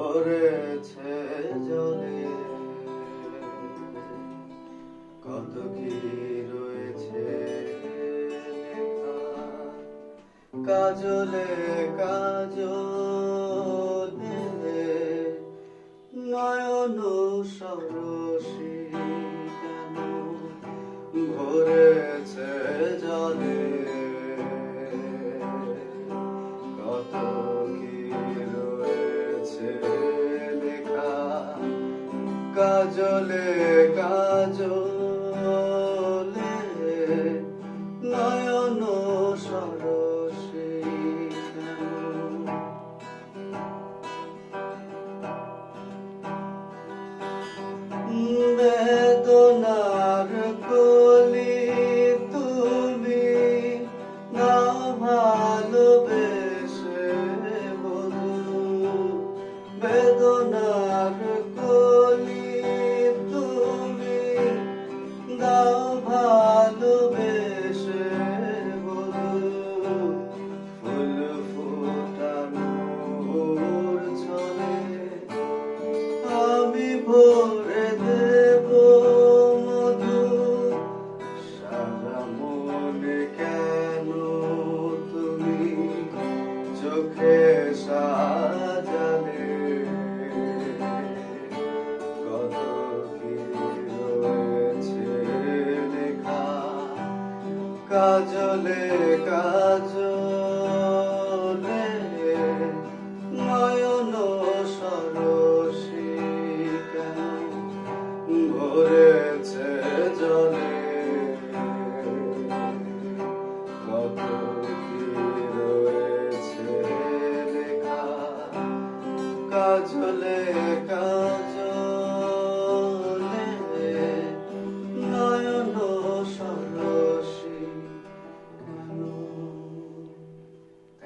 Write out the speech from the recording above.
ভরেছে জলে। কত কি রয়েছে কাজলে কাজলে নয়ন সরসী কাজলে কাজলে নয়ন সরসী। বেদনার কলি তুমি না ভালোবেসে বধু। বেদনার ভরে দেব মধু সারা মনে কেন তুমি চোখে সাজালে? কত কি রয়েছে লেখা? কাজলে কাজলে কাজলে